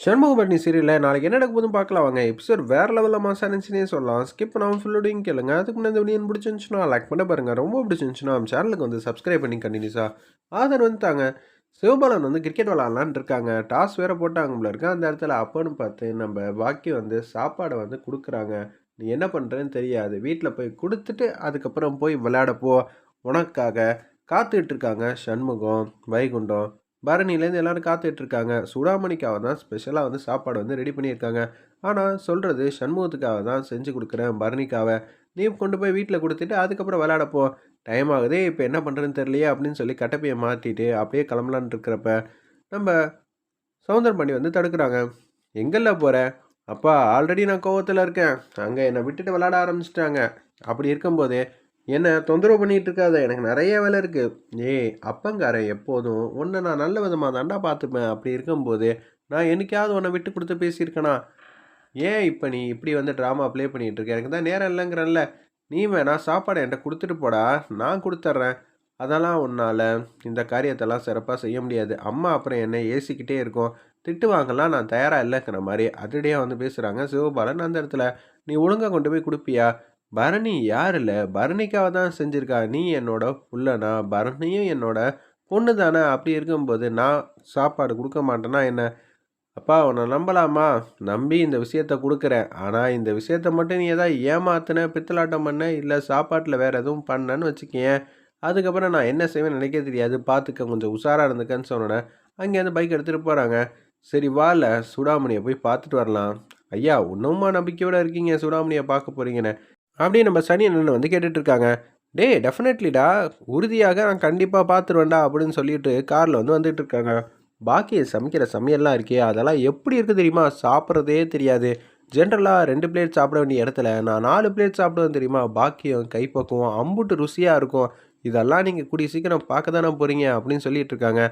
சண்முகபரணி சீரியலில் நாளைக்கு என்ன நடக்க போதும் பார்க்கலாம் வாங்க. எபிசோட் வேறு லெவலில் மாசம் இருந்துச்சுன்னே சொல்லலாம். ஸ்கிப் பண்ணாமல் ஃபுல்லோடையும் கேளுங்க. அதுக்கு முன்னாடி இந்த வீடியோ பிடிச்சிருந்துச்சுன்னா லைக் பண்ண பாருங்கள் ரொம்ப பிடிச்சிருந்துச்சுன்னா நம்ம சேனலுக்கு வந்து சப்ஸ்கிரைப் பண்ணி கண்டினியூஸாக ஆதர் வந்துட்டாங்க சிவபாலன் வந்து கிரிக்கெட் விளாட்லான்னு இருக்காங்க. டாஸ் வேறு போட்டாங்க இருக்கு. அந்த இடத்துல அப்பன்னு பார்த்து நம்ம பாக்கி வந்து சாப்பாடை வந்து கொடுக்குறாங்க. நீ என்ன பண்ணுறேன்னு தெரியாது. வீட்டில் போய் கொடுத்துட்டு அதுக்கப்புறம் போய் விளையாடப்போ உனக்காக காத்துக்கிட்டு இருக்காங்க சண்முகம் வைகுண்டம் பரணிலேருந்து எல்லோரும் காத்துட்ருக்காங்க. சுடாமணிக்காக தான் ஸ்பெஷலாக வந்து சாப்பாடு வந்து ரெடி பண்ணியிருக்காங்க. ஆனால் சொல்கிறது சண்முகத்துக்காக தான் செஞ்சு கொடுக்குறேன் பரணிக்காவை. நீ கொண்டு போய் வீட்டில் கொடுத்துட்டு அதுக்கப்புறம் விளையாடப்போ டைம் ஆகுதே இப்போ என்ன பண்ணுறதுன்னு தெரியலையே அப்படின்னு சொல்லி கட்டப்பையை மாற்றிட்டு அப்படியே கிளம்பலான் இருக்கிறப்ப நம்ம சவுந்தர் வந்து தடுக்கிறாங்க. எங்கெல்ல போகிற அப்பா ஆல்ரெடி நான் கோவத்தில் இருக்கேன். அங்கே என்னை விட்டுட்டு விளையாட ஆரம்பிச்சிட்டாங்க. அப்படி இருக்கும்போதே என்ன தொந்தரவு பண்ணிகிட்டு இருக்காத எனக்கு நிறைய வேலை இருக்குது ஏய் அப்பங்கார எப்போதும் உன்னை நான் நல்ல விதமாக தாண்டா பார்த்துப்பேன். அப்படி இருக்கும்போது நான் என்னைக்காவது உன்னை விட்டு கொடுத்து பேசியிருக்கேனா? ஏன் இப்போ நீ இப்படி வந்து ட்ராமா ப்ளே பண்ணிகிட்டு இருக்க எனக்கு தான் நேரம் இல்லைங்கிறல்ல நீ வேணா சாப்பாடு என்கிட்ட கொடுத்துட்டு போடா. நான் கொடுத்துட்றேன் அதெல்லாம் உன்னால் இந்த காரியத்தெல்லாம் சிறப்பாக செய்ய முடியாது. அம்மா அப்புறம் என்னை ஏசிக்கிட்டே இருக்கும். திட்டு வாங்கலாம் நான் தயாராக இல்லைங்கிற மாதிரி அதிரடியாக வந்து பேசுகிறாங்க சிவபாலன் அந்த இடத்துல. நீ ஒழுங்காக கொண்டு போய் கொடுப்பியா? பரணி யார் இல்லை? பரணிக்காக தான் செஞ்சுருக்கா? நீ என்னோட புள்ளனா? பரணியும் என்னோட பொண்ணு தானே அப்படி இருக்கும்போது நான் சாப்பாடு கொடுக்க மாட்டேன்னா என்ன? அப்பா உன்னை நம்பலாமா? நம்பி இந்த விஷயத்த கொடுக்குறேன். ஆனால் இந்த விஷயத்த மட்டும் நீ எதாவது ஏமாத்தின பித்தலாட்டம் பண்ண இல்லை சாப்பாட்டில் வேறு எதுவும் பண்ணேன்னு வச்சுக்கேன் அதுக்கப்புறம் நான் என்ன செய்வேன்னு நினைக்க தெரியாது. பார்த்துக்க கொஞ்சம் உஷாராக இருந்துக்கன்னு சொன்னேன் அங்கேருந்து பைக் எடுத்துகிட்டு போகிறாங்க சரி வால. சுடாமணியை போய் பார்த்துட்டு வரலாம். ஐயா இன்னுமா நம்பிக்கையோடு இருக்கீங்க? சுடாமணியை பார்க்க போகிறீங்கன்னு அப்படியே நம்ம சனி அண்ணன் வந்து கேட்டுட்ருக்காங்க. டே டெஃபினெட்லிடா உறுதியாக நான் கண்டிப்பாக பார்த்துருவேன்டா அப்படின்னு சொல்லிட்டு காரில் வந்து வந்துட்டு இருக்காங்க பாக்கி சமைக்கிற சமையல்லாம் இருக்கே அதெல்லாம் எப்படி இருக்குது தெரியுமா? சாப்பிட்றதே தெரியாது. ஜென்ரலாக ரெண்டு பிளேட் சாப்பிட வேண்டிய இடத்துல நான் நாலு பிளேட் சாப்பிடுவேன் தெரியுமா? பாக்கியம் கைப்பக்குவம் அம்புட்டு ருசியாக இருக்கும். இதெல்லாம் நீங்கள் கூடிய சீக்கிரம் பார்க்க தானே போகிறீங்க அப்படின்னு சொல்லிட்டு இருக்காங்க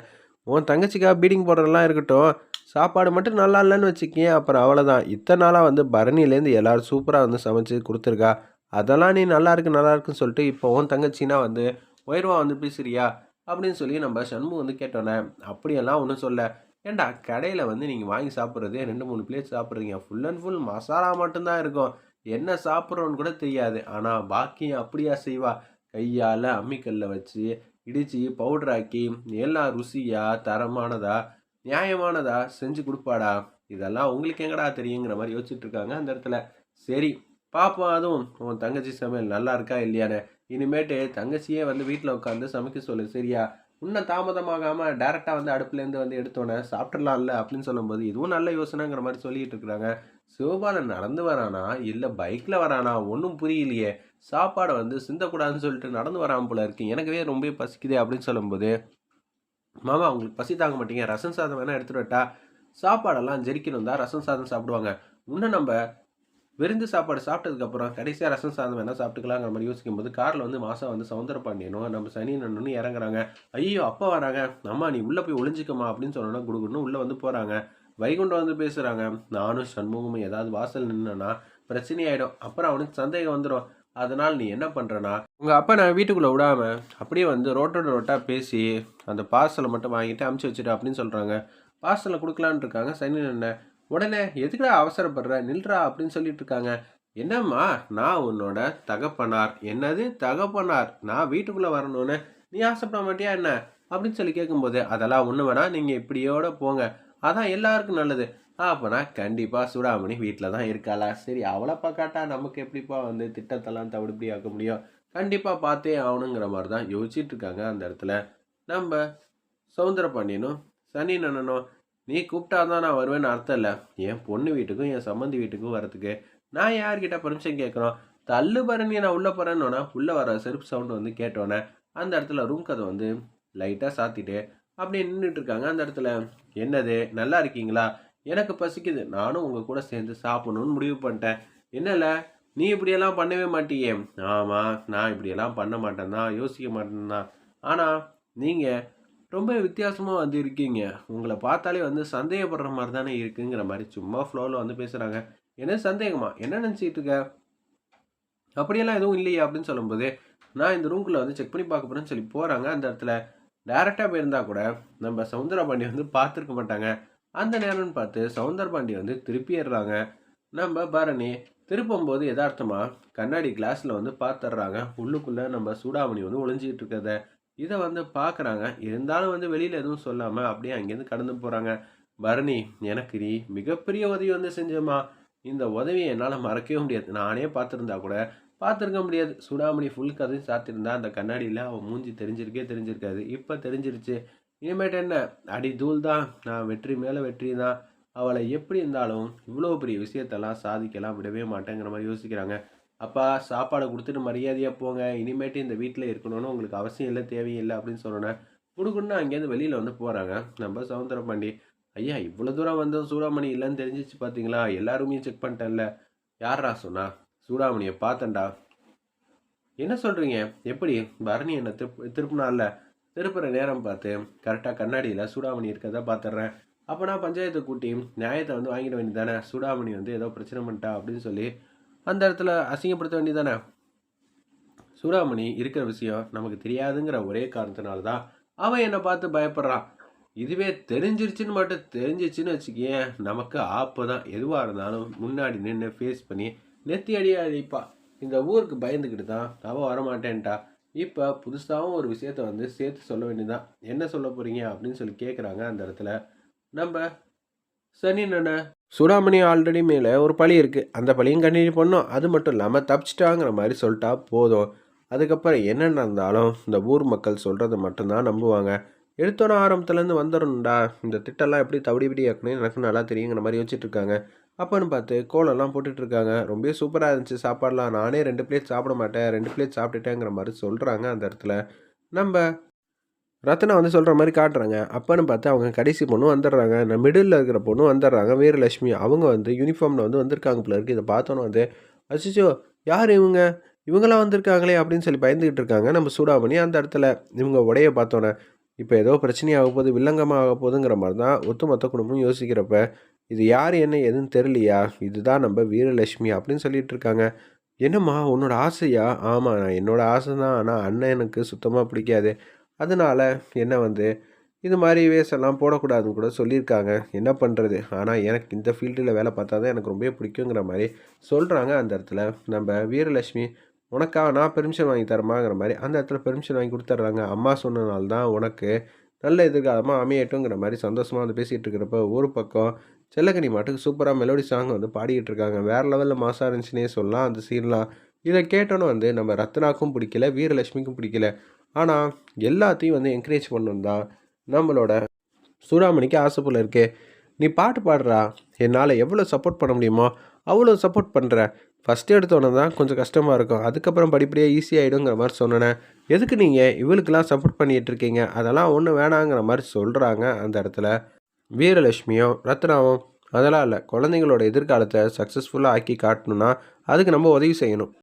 உன் தங்கச்சிக்காக பீடிங் போடுறதெல்லாம் இருக்கட்டும் சாப்பாடு மட்டும் நல்லா இல்லைன்னு வச்சுக்கேன் அப்புறம் அவ்வளோதான் இத்தனை நாளாக வந்து பரணிலேருந்து எல்லோரும் சூப்பராக வந்து சமைச்சு கொடுத்துருக்கா. அதெல்லாம் நீ நல்லா இருக்கு நல்லா இருக்குன்னு சொல்லிட்டு இப்போ உன் தங்கச்சினா வந்து உயர்வா வந்து பேசுறியா? அப்படின்னு சொல்லி நம்ம சண்முகம் வந்து கேட்டோன்னே அப்படியெல்லாம் ஒன்றும் சொல்ல. ஏண்டா கடையில் வந்து நீங்கள் வாங்கி சாப்பிட்றதே ரெண்டு மூணு பிளேட் சாப்பிட்றீங்க. ஃபுல் அண்ட் ஃபுல் மசாலா மட்டும்தான் இருக்கும். என்ன சாப்பிட்றோன்னு கூட தெரியாது. ஆனால் பாக்கியம் அப்படியா செய்வா? கையால் அம்மிக்கல்ல வச்சு இடித்து பவுடராக்கி எல்லாம் ருசியாக தரமானதா நியாயமானதா செஞ்சு கொடுப்பாடா. இதெல்லாம் உங்களுக்கு எங்கடா தெரியுங்கிற மாதிரி யோசிச்சுட்டு இருக்காங்க அந்த இடத்துல. சரி பார்ப்போம் அதுவும். உன் தங்கச்சி சமையல் நல்லா இருக்கா இல்லையானே இனிமேட்டு தங்கச்சியே வந்து வீட்டில் உட்காந்து சமைக்க சொல்லு சரியா? இன்னும் தாமதமாகாமல் டேரெக்டாக வந்து அடுப்புலேருந்து வந்து எடுத்தோன்னே சாப்பிட்றலாம்ல அப்படின்னு சொல்லும்போது இதுவும் நல்ல யோசனைங்கிற மாதிரி சொல்லிட்டு இருக்கிறாங்க சிவபாலன் நடந்து வரானா? இல்லை பைக்கில் வரானா? ஒன்றும் புரியலையே. சாப்பாடை வந்து சிந்தக்கூடாதுன்னு சொல்லிட்டு நடந்து வராமல் போல இருக்கு. எனக்கவே ரொம்ப பசிக்குது அப்படின்னு சொல்லும்போது மாமா அவங்களுக்கு பசி தாங்க மாட்டீங்க. ரசம் சாதம் வேணால் எடுத்துகிட்டு வரட்டா. சாப்பாடெல்லாம் ஜெரிக்கணும் தான் ரசம் சாதம் சாப்பிடுவாங்க. இன்னும் நம்ம விருந்து சாப்பாடு சாப்பிட்டதுக்கப்புறம் கடைசியாக ரசம் சாதம் வேணால் சாப்பிட்டுக்கலாங்கிற மாதிரி யோசிக்கும் போது காரில் வந்து மாதம் வந்து சவுந்தர பாண்டியனும் நம்ம சனி நண்ணனும் இறங்குறாங்க. ஐயோ அப்பா வராங்க. அம்மா நீ உள்ளே போய் ஒளிஞ்சிக்கமா அப்படின்னு சொன்னோன்னா குடுகுன்னு உள்ளே வந்து போகிறாங்க வைகுண்டம் வந்து பேசுகிறாங்க நானும் சண்முகமும் ஏதாவது வாசல் நின்னா பிரச்சனையாயிடும் அப்புறம் அவனுக்கு சந்தேகம் வந்துடும் அதனால் நீ என்ன பண்ணுறனா உங்கள் அப்பா நான் வீட்டுக்குள்ளே விடாமல் அப்படியே வந்து ரோட்டோட ரோட்டாக பேசி அந்த பார்சலை மட்டும் வாங்கிட்டு அமுச்சு வச்சுட்டு அப்படின்னு சொல்கிறாங்க பார்சலை கொடுக்கலான்னு இருக்காங்க. சனி நண்ணன் உடனே எதுக்குடா அவசரப்படுற? நில்றா அப்படின்னு சொல்லிட்டு இருக்காங்க என்னம்மா நான் உன்னோட தகப்பனார். என்னது? தகப்பனார்? நான் வீட்டுக்குள்ளே வரணும்னு? நீ ஆசைப்பட மாட்டியா என்ன? அப்படின்னு சொல்லி கேட்கும்போது அதெல்லாம் ஒன்று வேணா நீங்கள் இப்படியோட போங்க. அதான் எல்லாருக்கும் நல்லது. அப்போனா கண்டிப்பாக சூடாமணி வீட்டில் தான் இருக்காளா? சரி அவளை பார்க்காட்டா நமக்கு எப்படிப்பா வந்து திட்டத்தெல்லாம் தவிடுபடி ஆக்க முடியும்? கண்டிப்பாக பார்த்தே ஆகணுங்கிற மாதிரி தான் யோசிச்சுட்டு இருக்காங்க அந்த இடத்துல. நம்ம சவுந்தர பாண்டியனும் சனி நன்னனும் நீ கூப்பிட்டா தான் நான் வருவேன்னு அர்த்தம் இல்லை என் பொண்ணு வீட்டுக்கும் என் சம்மந்தி வீட்டுக்கும் வரத்துக்கு நான் யார்கிட்ட பர்மிஷன் கேட்குறோம் தள்ளு பரணி நான் உள்ளே போகிறேன்னொன்னே உள்ளே வர செருப்பு சவுண்டு வந்து கேட்டோன்னே அந்த இடத்துல ரூம் கதை வந்து லைட்டாக சாத்திட்டு அப்படியே நின்றுட்டு இருக்காங்க. அந்த இடத்துல என்னது? நல்லா இருக்கீங்களா? எனக்கு பசிக்குது. நானும் உங்கள் கூட சேர்ந்து சாப்பிடணும்னு முடிவு பண்ணிட்டேன். என்னல? நீ இப்படியெல்லாம் பண்ணவே மாட்டியே. ஆமாம் நான் இப்படியெல்லாம் பண்ண மாட்டேன் தான் யோசிக்க மாட்டேன் தான் ஆனால் நீங்கள் ரொம்ப வித்தியாசமாக வந்து இருக்கீங்க. உங்களை பார்த்தாலே வந்து சந்தேகப்படுற மாதிரி தானே இருக்குங்கிற மாதிரி சும்மா ஃப்ளோவில் வந்து பேசுகிறாங்க என்ன சந்தேகமா? என்ன நினச்சிட்டு இருக்க? அப்படியெல்லாம் எதுவும் இல்லையா அப்படின்னு சொல்லும்போது நான் இந்த ரூம்குள்ளே வந்து செக் பண்ணி பார்க்க போகிறேன்னு சொல்லி போகிறாங்க அந்த இடத்துல டேரெக்டாக போயிருந்தா கூட நம்ம சவுந்தரபாண்டி வந்து பார்த்துருக்க மாட்டாங்க. அந்த நேரம்னு பார்த்து சவுந்தரபாண்டி வந்து திருப்பிடுறாங்க நம்ம பரணி திருப்பும்போது எதார்த்தமாக கண்ணாடி கிளாஸில் வந்து பார்த்துட்றாங்க உள்ளுக்குள்ளே நம்ம சூடாமணி வந்து ஒளிஞ்சிக்கிட்டு இருக்கிறத இதை வந்து பார்க்குறாங்க இருந்தாலும் வந்து வெளியில் எதுவும் சொல்லாமல் அப்படியே அங்கேருந்து கடந்து போகிறாங்க பரணி எனக்கு நீ மிகப்பெரிய உதவி வந்து செஞ்சம்மா. இந்த உதவியை என்னால் மறக்கவே முடியாது. நானே பார்த்துருந்தா கூட பார்த்துருக்க முடியாது. சுடாமணி ஃபுல் கதையும் சாத்திருந்தா அந்த கண்ணாடியில் அவன் மூஞ்சி தெரிஞ்சிருக்கே தெரிஞ்சிருக்காது. இப்போ தெரிஞ்சிருச்சு. இனிமேட்டு என்ன? அடி தூள் தான் நான் வெற்றி மேலே வெற்றி தான் அவளை எப்படி இருந்தாலும் இவ்வளோ பெரிய விஷயத்தெல்லாம் சாதிக்கலாம் விடவே மாட்டேங்கிற மாதிரி யோசிக்கிறாங்க. அப்பா சாப்பாடை கொடுத்துட்டு மரியாதையாக போங்க. இனிமேட்டு இந்த வீட்டில் இருக்கணும்னு உங்களுக்கு அவசியம் இல்லை தேவையில்லை அப்படின்னு சொன்னோன்னே கொடுக்குன்னு அங்கேருந்து வெளியில் வந்து போகிறாங்க நம்ம சவுந்தர பாண்டி ஐயா இவ்வளோ தூரம் வந்தோம் சூடாமணி இல்லைன்னு தெரிஞ்சிச்சு பார்த்தீங்களா எல்லாருமே செக் பண்ணிட்டேன்ல. யாரா சொன்னா சூடாமணியை பார்த்தேன்டா. என்ன சொல்கிறீங்க எப்படி? பரணி என்னை திருப்பு திருப்பினால திருப்புற நேரம் பார்த்து கரெக்டாக கண்ணாடியில் சூடாமணி இருக்கிறத பார்த்துட்றேன் அப்போ நான் பஞ்சாயத்தை கூட்டி நியாயத்தை வந்து வாங்கிட வேண்டியதானே சூடாமணி வந்து ஏதோ பிரச்சனை பண்ணிட்டா? அப்படின்னு சொல்லி அந்த இடத்துல அசிங்கப்படுத்த வேண்டியதானே சூடாமணி இருக்கிற விஷயம் நமக்கு தெரியாதுங்கிற ஒரே காரணத்தினால தான் அவன் என்னை பார்த்து பயப்படுறான். இதுவே தெரிஞ்சிருச்சுன்னு மட்டும் தெரிஞ்சிச்சுன்னு வச்சுக்கேன் நமக்கு ஆப்பு தான் எதுவாக இருந்தாலும் முன்னாடி நின்று ஃபேஸ் பண்ணி நெத்தி அடியாக அழிப்பா இந்த ஊருக்கு பயந்துக்கிட்டு தான் அவள் வரமாட்டேன்ட்டா. இப்போ புதுசாகவும் ஒரு விஷயத்த வந்து சேர்த்து சொல்ல வேண்டியதான் என்ன சொல்ல போகிறீங்க அப்படின்னு சொல்லி கேட்குறாங்க அந்த இடத்துல. நம்ம சனி என்ன சுடாமணி ஆல்ரெடி மேலே ஒரு பழி இருக்குது அந்த பழியும் கண்டினியூ பண்ணோம். அது மட்டும் இல்லாமல் தப்பிச்சிட்டாங்கிற மாதிரி சொல்லிட்டா போதும். அதுக்கப்புறம் என்ன நடந்தாலும் இந்த ஊர் மக்கள் சொல்கிறத மட்டும்தான் நம்புவாங்க. எடுத்தோட ஆரம்பத்துலேருந்து வந்துடணும்டா. இந்த திட்டம்லாம் எப்படி தவிடி விடி ஆக்கணும் எனக்கு நல்லா தெரியுங்கிற மாதிரி வச்சுட்டு இருக்காங்க. அப்போன்னு பார்த்து கோலம்லாம் போட்டுட்ருக்காங்க ரொம்ப சூப்பராக இருந்துச்சு சாப்பாடலாம். நானே ரெண்டு பிளேட் சாப்பிட மாட்டேன். ரெண்டு பிளேட் சாப்பிட்டுட்டேங்கிற மாதிரி சொல்கிறாங்க அந்த இடத்துல. நம்ம ரத்னா வந்து சொல்கிற மாதிரி காட்டுறாங்க. அப்போன்னு பார்த்து அவங்க கடைசி பொண்ணு வந்துடுறாங்க. நான் மிடில் இருக்கிற பொண்ணு வந்துடுறாங்க. வீரலட்சுமி அவங்க வந்து யூனிஃபார்மில் வந்து வந்திருக்காங்க பிள்ளை இருக்குது இதை பார்த்தோன்னே வந்து அச்சிச்சோ யார் இவங்க? இவங்களாம் வந்திருக்காங்களே அப்படின்னு சொல்லி பயந்துக்கிட்டு இருக்காங்க. நம்ம சூடாமணி அந்த இடத்துல இவங்க உடைய பார்த்தோன்னே இப்போ ஏதோ பிரச்சனையாக போகுது வில்லங்கமாக ஆக போகுதுங்கிற மாதிரி தான் ஒட்டுமொத்த குடும்பம் யோசிக்கிறப்ப இது யார் என்ன எதுன்னு தெரியலையா? இதுதான் நம்ம வீரலட்சுமி அப்படின்னு சொல்லிட்டு இருக்காங்க. என்னம்மா உன்னோட ஆசையா? ஆமாம் நான் என்னோட ஆசை தான் ஆனால் அண்ணன் எனக்கு சுத்தமாக பிடிக்காது. அதனால் என்ன வந்து இது மாதிரி வேஷம்லாம் போடக்கூடாதுன்னு கூட சொல்லியிருக்காங்க. என்ன பண்ணுறது ஆனால் எனக்கு இந்த ஃபீல்டில் வேலை பார்த்தா தான் எனக்கு ரொம்ப பிடிக்குங்கிற மாதிரி சொல்கிறாங்க அந்த இடத்துல நம்ம வீரலட்சுமி உனக்கா? நான் பெர்மிஷன் வாங்கி தரமாங்கிற மாதிரி அந்த இடத்துல பெர்மிஷன் வாங்கி கொடுத்துட்றாங்க. அம்மா சொன்னனால தான் உனக்கு நல்ல எதிர்காலமாக அமையட்டுங்கிற மாதிரி சந்தோஷமாக வந்து பேசிகிட்டு இருக்கிறப்ப ஒரு பக்கம் செல்லக்கனி மாட்டுக்கு சூப்பராக மெலோடி சாங் வந்து பாடிக்கிட்டு இருக்காங்க. வேறு லெவலில் மாசாக இருந்துச்சுன்னே சொல்லலாம். அந்த சீன்லாம் இதை கேட்டோன்னு வந்து நம்ம ரத்னாக்கும் பிடிக்கல வீரலட்சுமிக்கும் பிடிக்கல. ஆனால் எல்லாத்தையும் வந்து என்கரேஜ் பண்ணணும் தான் நம்மளோட சூடாமணிக்கு ஆசை போல் இருக்கே. நீ பாட்டு பாடுறா என்னால் எவ்வளோ சப்போர்ட் பண்ண முடியுமோ அவ்வளோ சப்போர்ட் பண்ணுற ஃபஸ்ட்டு எடுத்தோன்னே தான் கொஞ்சம் கஷ்டமாக இருக்கும். அதுக்கப்புறம் படிப்படியாக ஈஸியாகிடுங்கிற மாதிரி சொன்னேன். எதுக்கு நீங்கள் இவளுக்கெல்லாம் சப்போர்ட் பண்ணிகிட்டு இருக்கீங்க? அதெல்லாம் ஒன்றும் வேணாங்கிற மாதிரி சொல்கிறாங்க அந்த இடத்துல. வீரலட்சுமியும் ரத்னாவும் அதெல்லாம் இல்லை. குழந்தைங்களோட எதிர்காலத்தை சக்ஸஸ்ஃபுல்லாக ஆக்கி காட்டணும்னா அதுக்கு நம்ம உதவி செய்யணும்.